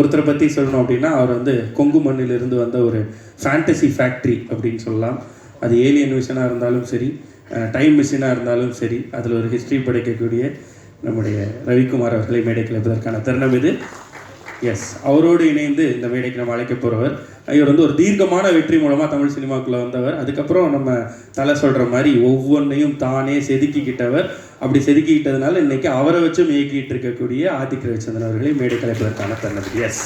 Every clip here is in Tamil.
ஒருத்தரை பற்றி சொல்லணும் அப்படின்னா அவர் வந்து கொங்கு மண்ணிலிருந்து வந்த ஒரு ஃபேண்டசி ஃபேக்ட்ரி அப்படின்னு சொல்லலாம். அது ஏலியன் விஷனாக இருந்தாலும் சரி டைம் மிஷினாக இருந்தாலும் சரி அதில் ஒரு ஹிஸ்ட்ரி படைக்கக்கூடிய நம்முடைய ரவிக்குமார் அவர்களை மேடைக்கு அழைப்பதற்கான தருணம் இது. எஸ் அவரோடு இணைந்து இந்த மேடைக்கு நம்ம அழைக்க போகிறவர் இவர் வந்து ஒரு தீர்க்கமான வெற்றி மூலமாக தமிழ் சினிமாக்குள்ளே வந்தவர். அதுக்கப்புறம் நம்ம தலை சொல்கிற மாதிரி ஒவ்வொன்றையும் தானே செதுக்கிக்கிட்டவர். அப்படி செதுக்கிக்கிட்டதுனால இன்னைக்கு அவரை வச்சும் இயக்கிட்டு இருக்கக்கூடிய ஆதிக்க ரவிச்சந்திரன் அவர்களை மேடை கலைப்பதற்கான தன்னது எஸ்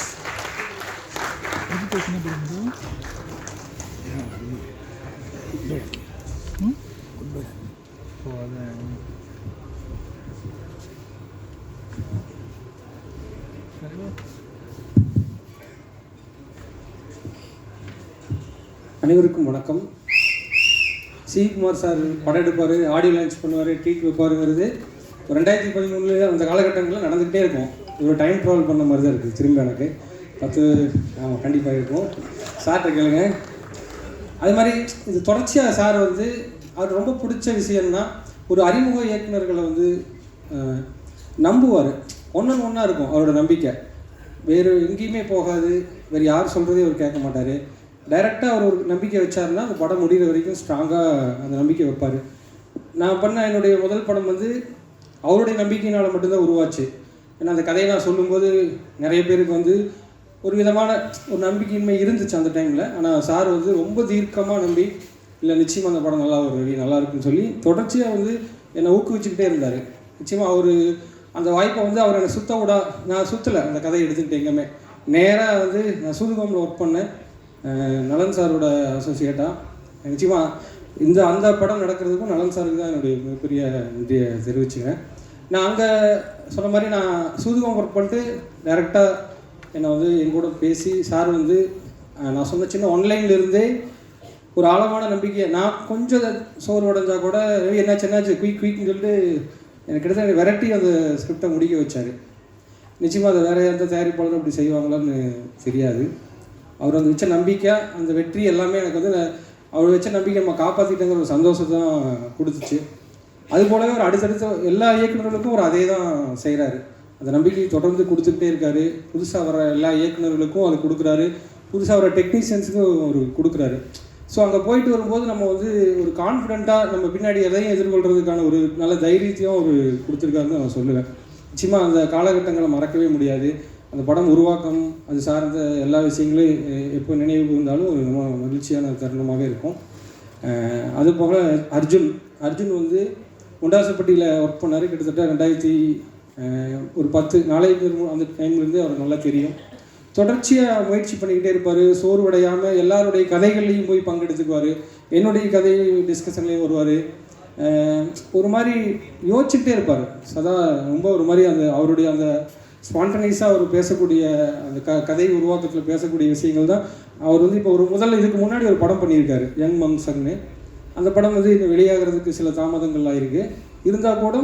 அனைவருக்கும் வணக்கம். சிகுமார் சார் படம் எடுப்பார் ஆடியோ லான்ச் பண்ணுவார் ட்ரீட் வைப்பாருங்கிறது ஒரு ரெண்டாயிரத்தி பதிமூணில் அந்த காலகட்டங்களில் நடந்துகிட்டே இருக்கும். ஒரு டைம் ட்ராவல் பண்ண மாதிரி தான் இருக்குது திரும்ப எனக்கு. பத்து ஆமாம் கண்டிப்பாக இருக்கும். சார்கிட்ட கேளுங்க. அது மாதிரி இது தொடர்ச்சியாக சார் வந்து அவர் ரொம்ப பிடிச்ச விஷயம்னா ஒரு அறிமுக இயக்குனர்களை வந்து நம்புவார். ஒன்று ஒன்றா இருக்கும் அவரோட நம்பிக்கை. வேறு எங்கேயுமே போகாது. வேறு யார் சொல்கிறதையும் அவர் கேட்க மாட்டார். டைரெக்டாக அவர் ஒரு நம்பிக்கை வச்சாருன்னா அந்த படம் முடிகிற வரைக்கும் ஸ்ட்ராங்காக அந்த நம்பிக்கை வைப்பார். நான் பண்ண என்னுடைய முதல் படம் வந்து அவருடைய நம்பிக்கையினால் மட்டும்தான் உருவாச்சு. ஏன்னா அந்த கதையை நான் சொல்லும்போது நிறைய பேருக்கு வந்து ஒரு விதமான ஒரு நம்பிக்கையின்மை இருந்துச்சு அந்த டைமில் ஆனால் சார் வந்து ரொம்ப தீர்க்கமாக நம்பி இல்லை நிச்சயமாக அந்த படம் நல்லா ஒரு ரவி நல்லா இருக்குன்னு சொல்லி தொடர்ச்சியாக வந்து என்னை ஊக்குவிச்சுக்கிட்டே இருந்தார். நிச்சயமாக அவர் அந்த வாய்ப்பை வந்து அவர் என்னை சுத்த விடா நான் சுற்றலை அந்த கதையை எடுத்துக்கிட்டு எங்கேயுமே. நேராக வந்து நான் சூதுகோமில் ஒர்க் பண்ணேன். நலன் சாரோட அசோசியேட்டாக நிச்சயமாக இந்த அந்த படம் நடக்கிறதுக்கும் நலன் சாருக்கு தான் என்னுடைய மிகப்பெரிய நன்றியை தெரிவிச்சுக்கிறேன். நான் அங்கே சொன்ன மாதிரி நான் சூதுகம் ஒர்க் பண்ணிட்டு டேரெக்டாக என்னை வந்து என் கூட பேசி சார் வந்து நான் சொன்ன சின்ன ஆன்லைன்லேருந்தே ஒரு ஆழமான நம்பிக்கை நான் கொஞ்சம் சோறு உடஞ்சா கூட என்னாச்சு என்னாச்சு? குயிக் குயிக்னு சொல்லிட்டு எனக்கு கிட்டத்தட்ட வெரைட்டி அந்த ஸ்கிரிப்டை முடிக்க வச்சார். நிச்சயமாக அதை வேறு எந்த தயாரிப்பாளரும் அப்படி செய்வாங்களான்னு தெரியாது. அவர் அந்த வச்ச நம்பிக்கை அந்த வெற்றி எல்லாமே எனக்கு வந்து அவர் வச்ச நம்பிக்கை நம்ம காப்பாற்றிட்டங்கிற ஒரு சந்தோஷத்தை தான் கொடுத்துச்சு. அது போலவே அவர் அடுத்தடுத்த எல்லா இயக்குனர்களுக்கும் ஒரு அதே தான் செய்கிறாரு அந்த நம்பிக்கையை தொடர்ந்து கொடுத்துக்கிட்டே இருக்காரு. புதுசாக வர எல்லா இயக்குனர்களுக்கும் அது கொடுக்குறாரு. புதுசாக வர டெக்னீஷியன்ஸுக்கும் ஒரு கொடுக்குறாரு. ஸோ அங்கே போயிட்டு வரும்போது நம்ம வந்து ஒரு கான்ஃபிடெண்ட்டாக நம்ம பின்னாடி எதையும் எதிர்கொள்கிறதுக்கான ஒரு நல்ல தைரியத்தையும் அவர் கொடுத்துருக்காருன்னு நான் சொல்லுவேன். நிச்சயமாக அந்த காலகட்டங்களை மறக்கவே முடியாது. அந்த படம் உருவாக்கம் அது சார்ந்த எல்லா விஷயங்களையும் எப்போ நினைவு இருந்தாலும் ரொம்ப மகிழ்ச்சியான தருணமாக இருக்கும். அதுபோக அது போக அர்ஜுன் அர்ஜுன் வந்து முண்டாசப்பட்டியில் ஒர்க் பண்ணார். கிட்டத்தட்ட ரெண்டாயிரத்தி ஒரு பத்து நாளைக்கு அந்த டைம்லேருந்து அவர் நல்லா தெரியும். தொடர்ச்சியாக முயற்சி பண்ணிக்கிட்டே இருப்பார். சோர்வடையாமல் எல்லாருடைய கதைகள்லையும் போய் பங்கெடுத்துக்குவார். என்னுடைய கதை டிஸ்கஷன்லேயும் வருவார். ஒரு மாதிரி யோசிச்சுக்கிட்டே இருப்பார். சதா ரொம்ப ஒரு மாதிரி அந்த அவருடைய அந்த ஸ்பான்டனைஸாக அவர் பேசக்கூடிய அந்த க கதை உருவாக்கத்தில் பேசக்கூடிய விஷயங்கள் தான் அவர் வந்து இப்போ ஒரு முதல்ல இதுக்கு முன்னாடி ஒரு படம் பண்ணியிருக்காரு யங் மங்சன்னு அந்த படம் வந்து இன்னும் வெளியாகிறதுக்கு சில தாமதங்கள் ஆயிருக்கு இருந்தால் கூட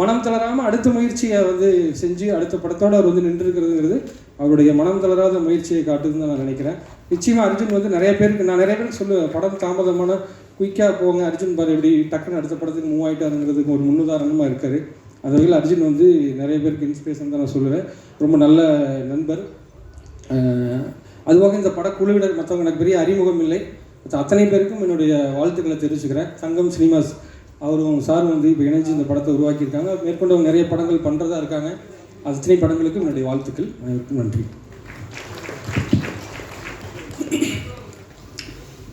மனம் தளராமல் அடுத்த முயற்சியை வந்து செஞ்சு அடுத்த படத்தோடு அவர் வந்து நின்றுருக்கிறதுங்கிறது அவருடைய மனம் தளராத முயற்சியை காட்டுதுன்னு நான் நினைக்கிறேன். நிச்சயமாக அர்ஜுன் வந்து நிறைய பேருக்கு நான் நிறைய பேருக்கு சொல்லுவேன் படம் தாமதமான குயிக்காக போங்க அர்ஜுன் பாரு எப்படி டக்குன்னு அடுத்த படத்துக்கு மூவ் ஆகிட்டாருங்கிறதுக்கு ஒரு முன்னுதாரணமாக இருக்காரு. அந்த வகையில் அர்ஜுன் வந்து நிறைய பேருக்கு இன்ஸ்பிரேஷன் தான் நான் சொல்லுவேன். ரொம்ப நல்ல நண்பர். அதுபோக இந்த படக்குழுவினர் மற்றவங்க எனக்கு பெரிய அறிமுகம் இல்லை. அத்தனை பேருக்கும் என்னுடைய வாழ்த்துக்களை தெரிவிச்சுக்கிறேன். சங்கம் சினிமாஸ் அவரும் சார் வந்து இப்போ இணைஞ்சு இந்த படத்தை உருவாக்கியிருக்காங்க. மேற்கொண்டு அவங்க நிறைய படங்கள் பண்ணுறதா இருக்காங்க. அத்தனை படங்களுக்கும் என்னுடைய வாழ்த்துக்கள். அனைவருக்கும் நன்றி.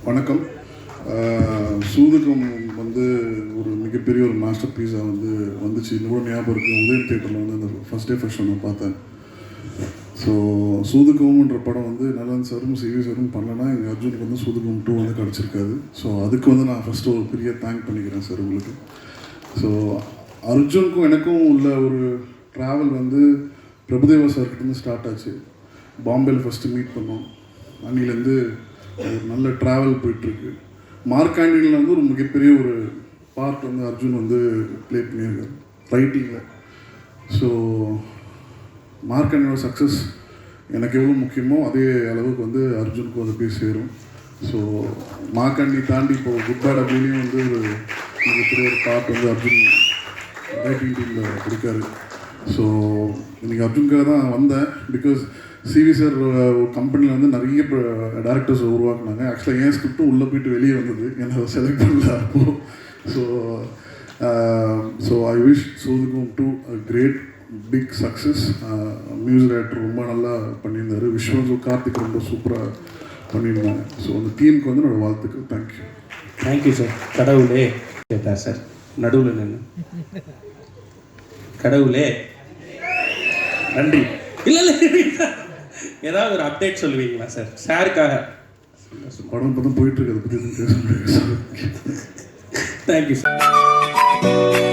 வணக்கம். ஆஹ் சூதுகம் வந்து ஒரு மிகப்பெரிய ஒரு மாஸ்டர் பீஸாக வந்து வந்துச்சு. இன்னும் கூட ஞாபகம் இருக்குது உதயம் தேட்டரில் வந்து அந்த ஃபஸ்ட் டே ஃபர்ஸ்ட் நான் பார்த்தேன். ஸோ சூதுகம்ன்ற படம் வந்து நலன் சாரும் சிவி சாரும் பண்ணலன்னா எங்கள் அர்ஜுனுக்கு வந்து சூதுகம் டூ வந்து கிடச்சிருக்காது. ஸோ அதுக்கு வந்து நான் ஃபஸ்ட்டு ஒரு பெரிய தேங்க் பண்ணிக்கிறேன் சார் உங்களுக்கு. ஸோ அர்ஜுனுக்கும் எனக்கும் உள்ள ஒரு ட்ராவல் வந்து பிரபுதேவா சார்கிட்டேருந்து ஸ்டார்ட் ஆச்சு. பாம்பேல ஃபஸ்ட்டு மீட் பண்ணோம். அன்னிலேருந்து ஒரு நல்ல ட்ராவல் போயிட்டுருக்கு. மார்க்காண்டியில் வந்து ஒரு மிகப்பெரிய ஒரு பார்ட் வந்து அர்ஜுன் வந்து ப்ளே பண்ணியிருக்கார் ரைட்டிங்கில் ஸோ மார்க்காண்டியோட சக்ஸஸ் எனக்கு எவ்வளோ முக்கியமோ அதே அளவுக்கு வந்து அர்ஜுனுக்கு அதை போய் சேரும். ஸோ மார்க்காண்டி தாண்டி இப்போ குட் பேட் அப்படிலையும் வந்து ஒரு மிகப்பெரிய ஒரு பார்ட் வந்து அர்ஜுன் ரைட்டிங் டீமில் கொடுக்காரு. ஸோ இன்றைக்கி அர்ஜுன்காக தான் வந்தேன் பிகாஸ் சிவி சார் கம்பெனியில் வந்து நிறைய டேரக்டர்ஸ் உருவாக்குனாங்க. ஆக்சுவலாக ஏன் ஸ்கிரிப்டும் உள்ளே போயிட்டு வெளியே வந்தது. என்ன செலக்ட் பண்ணல அப்போது so so I wish சூதுக்கும் to great big success music director ரொம்ப நல்லா பண்ணியிருந்தாரு. விஸ்வன் கார்த்திக் ரொம்ப சூப்பராக பண்ணியிருந்தாங்க ஸோ அந்த டீமுக்கு வந்து என்னோட வாழ்த்துக்கள். தேங்க்யூ தேங்க்யூ சார் கடவுளே. கேட்டார் சார் நடுவில் நின்று கடவுளே. நன்றி. இல்லை இல்லை ஏதாவது ஒரு அப்டேட் சொல்லுவீங்களா சார் சாருக்காக படம் இப்போ தான் போயிட்டு இருக்கு. அதை பற்றி எதுவும் பேச முடியாது தேங்க்யூ சார்